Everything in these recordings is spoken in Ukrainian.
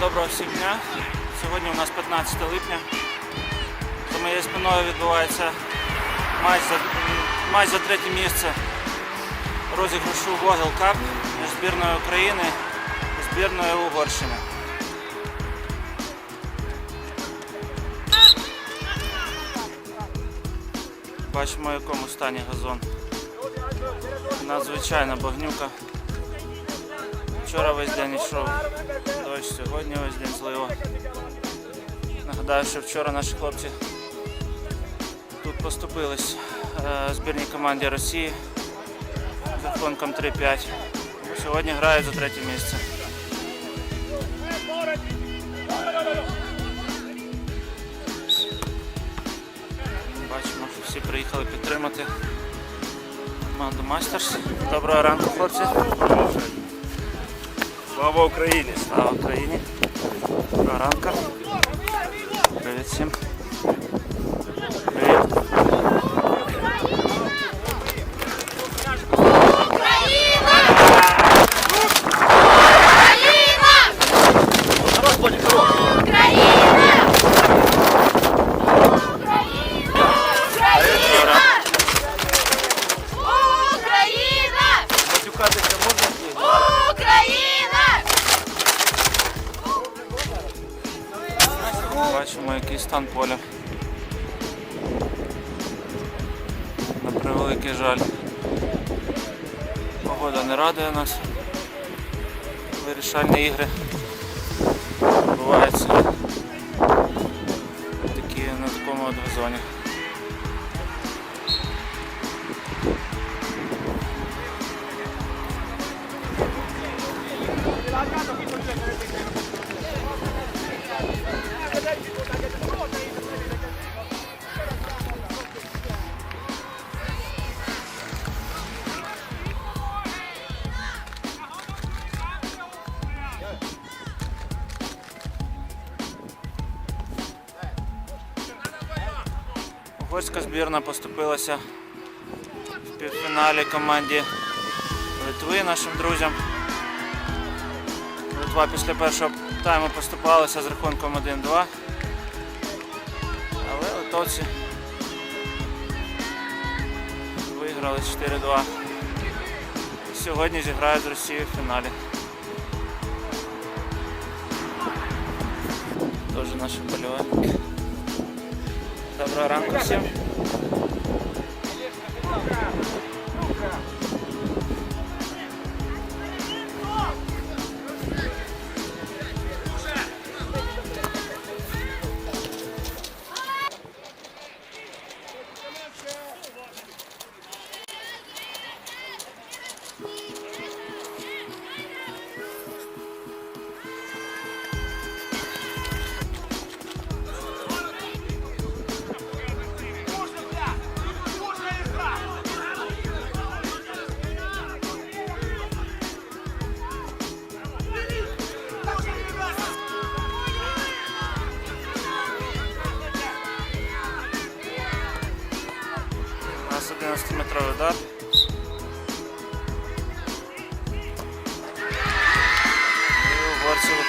Доброго всім дня. Сьогодні у нас 15 липня. За моєю спиною відбувається матч за, матч за третє місце розіграшу Вогел Кап між збірною України і збірною Угорщини. Бачимо, в якому стані газон. Надзвичайна багнюка. Вчора весь день йшов дощ, сьогодні весь день злива. Нагадаю, що вчора наші хлопці тут поступились е, збірній команді Росії з рахунком 3-5. Сьогодні грають за третє місце. Бачимо, що всі приїхали підтримати команду Мастерс. Доброго ранку, хлопці. Слава Україні! Слава Україні. Доброго ранку. Привіт всім. Привіт. Бачимо, який стан поля. На превеликий жаль. Погода не радує нас. Вирішальні ігри відбуваються такі на такому от. Збірна поступилася в півфіналі команді Литви нашим друзям. Литва після першого тайму поступалася з рахунком 1-2. Але литовці виграли 4-2. Сьогодні зіграють з Росією в фіналі. Теж наші вболівальники. Доброго ранку всім.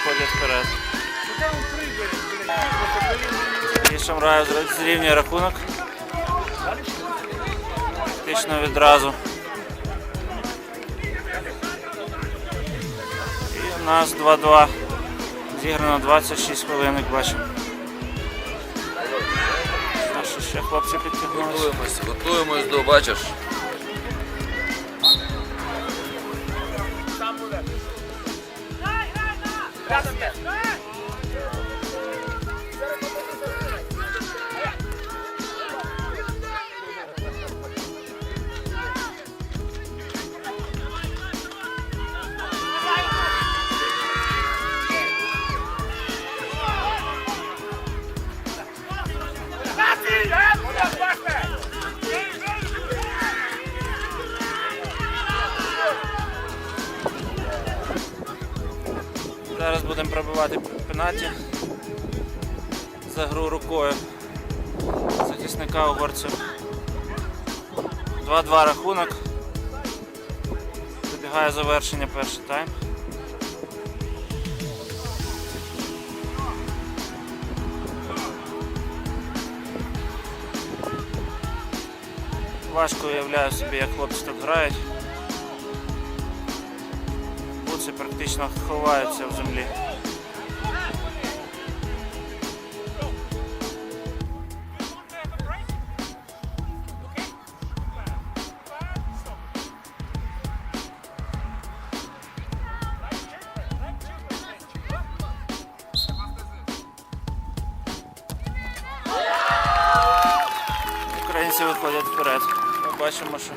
Виходять вперед. І Шамраю зрівнює рахунок. Фактично відразу. І у нас 2-2. Зіграно 26 хвилин, як бачимо. Наші ще хлопці підтягнулися. Готуємось, готуємось до, бачиш. Зараз будемо пробивати пенаті за гру рукою захисника угорців. 2-2 рахунок. Добігає завершення перший тайм. Важко уявляю собі, як хлопці так грають. Буци практично ховаються в землі. Українці виходять вперед. Ми бачимо, що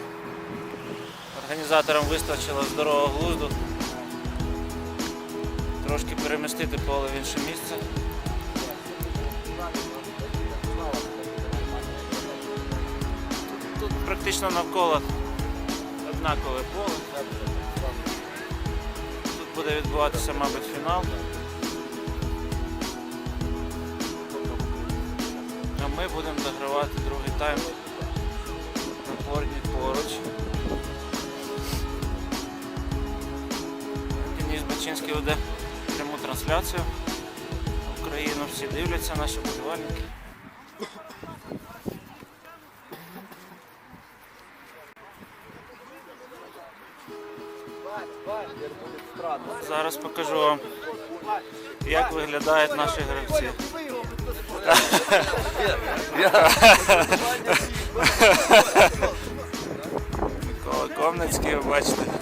організаторам вистачило здорового глузду перемістити поле в інше місце. Тут практично навколо однакове поле. Тут буде відбуватися, мабуть, фінал. А ми будемо догравати другий тайм на порні поруч. Денис Бачинський веде трансляцію. Україну всі дивляться, наші болівальники. Зараз покажу вам, як виглядають наші гравці. Микола Комницький, ви бачите.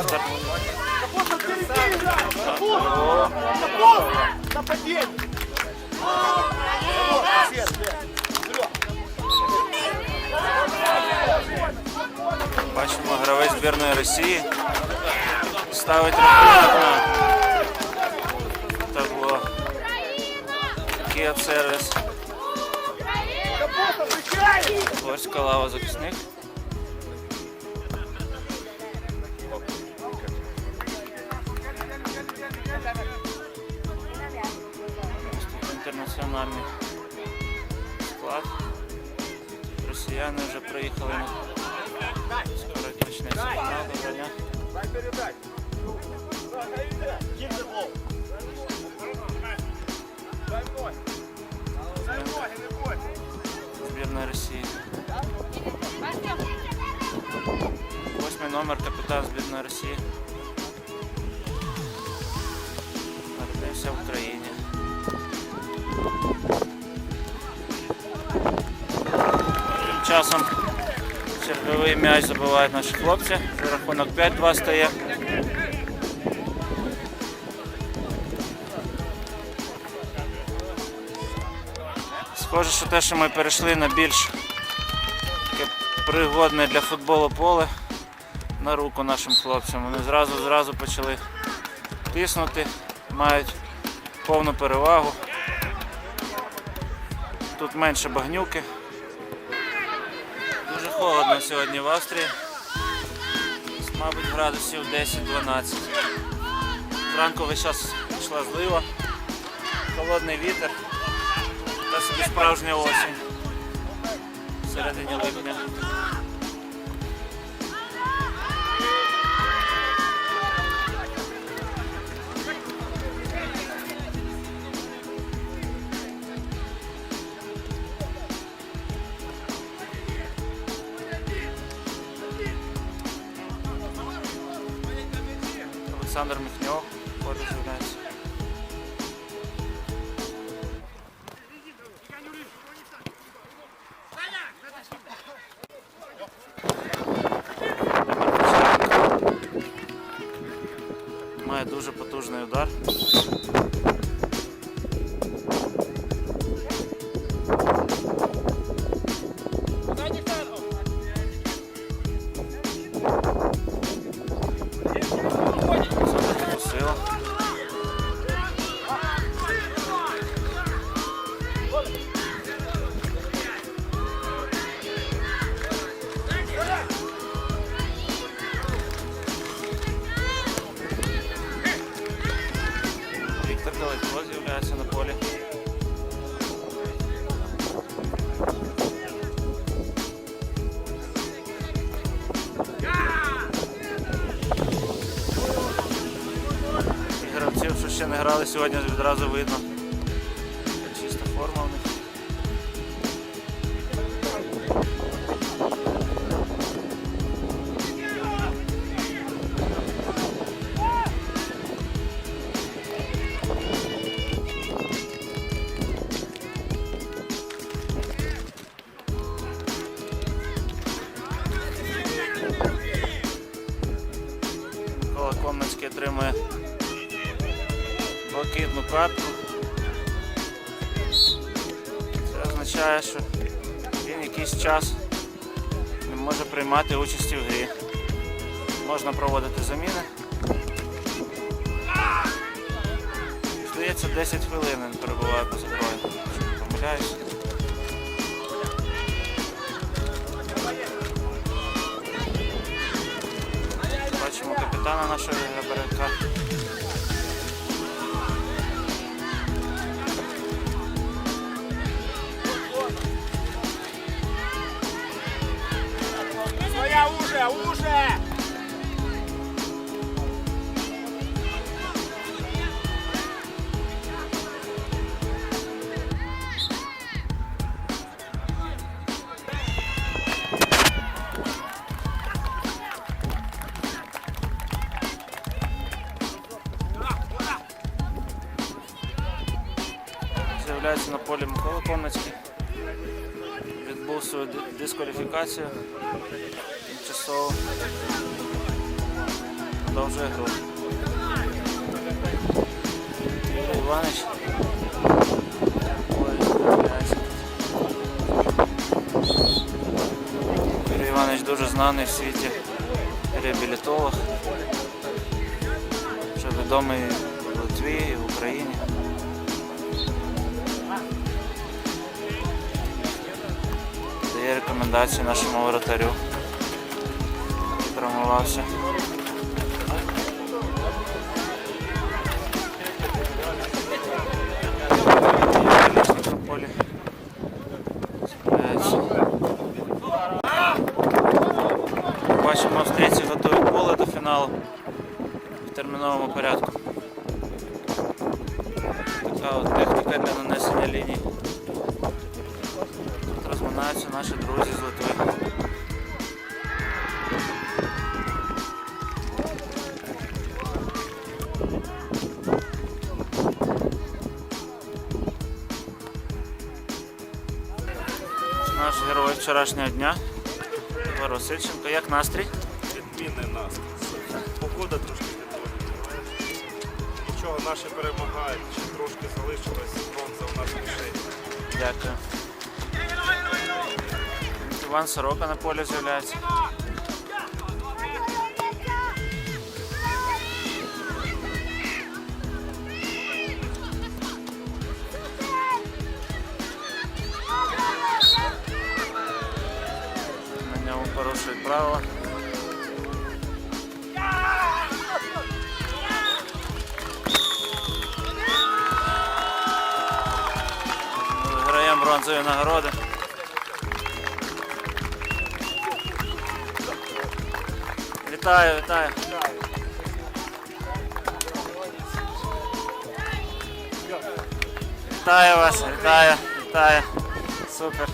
Автор. Бачимо гравець збірної Росії. Ставить рахунок на табло. Київ сервіс. Горська лава захисник. Інтернаціональний склад. Росіяни вже приїхали на скоро почнеться фінал доброго. Збірна Росії. Восьмий номер капітан збірної Росії. Черговий м'яч забивають наші хлопці. Рахунок 5-2 стає. Схоже, що те, що ми перейшли на більш таке пригодне для футболу поле на руку нашим хлопцям. Вони зразу зразу почали тиснути, мають повну перевагу. Тут менше багнюки. Холодно сьогодні в Австрії. Мабуть, градусів 10-12. Зранку весь час йшла злива, холодний вітер та собі справжня осінь в середині липня. Олександр Міхньов ходить з'являється. Має дуже потужний удар. Сьогодні, відразу видно. Участі в грі. Можна проводити заміни. Здається, 10 хвилин він перебуває по зброї. Якщо помиляюсь. Бачимо капітана нашого Габаренка. Уже, уже! З'являється на полі Микола Комнацький. Відбув свою дискваліфікацію. Тимчасово продовжує гру. Тут. Юрій Іванович дуже знаний в світі реабілітолог. Вже відомий в Литві і в Україні. Дає рекомендації нашому воротарю. Справляється. Бачимо, австрійці готують поле до фіналу в терміновому порядку. Така от техніка для нанесення ліній. Тут розминаються наші друзі з Литви. Вчорашнього дня. Ігор Васильченко. Як настрій? Відмінний настрій. Погода трошки не. Нічого, наші перемагають. Ще трошки залишилось бронза у нас в. Дякую. Іван Сорока на полі з'являється. порушують правила. Виграємо бронзові нагороди. Вітаю, вітаю. Вітаю вас, вітаю, вітаю. Супер.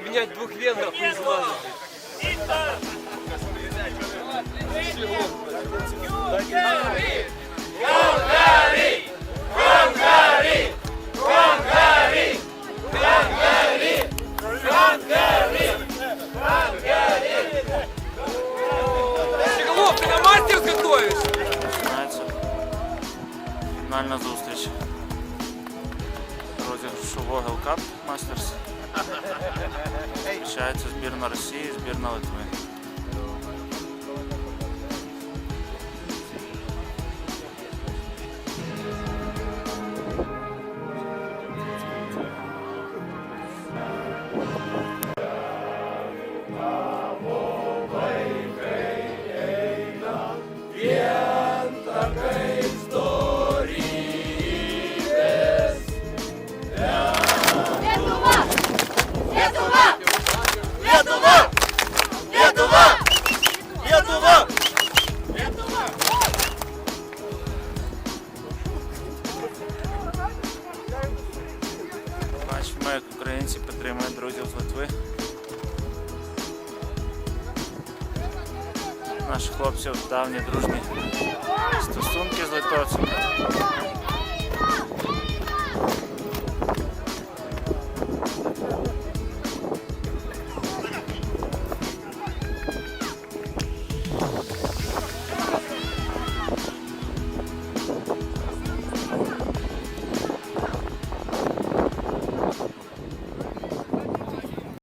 Обнять двух венгров и измазать. Українці підтримують друзів з Литви. Наших хлопців давні дружні стосунки з литовцями.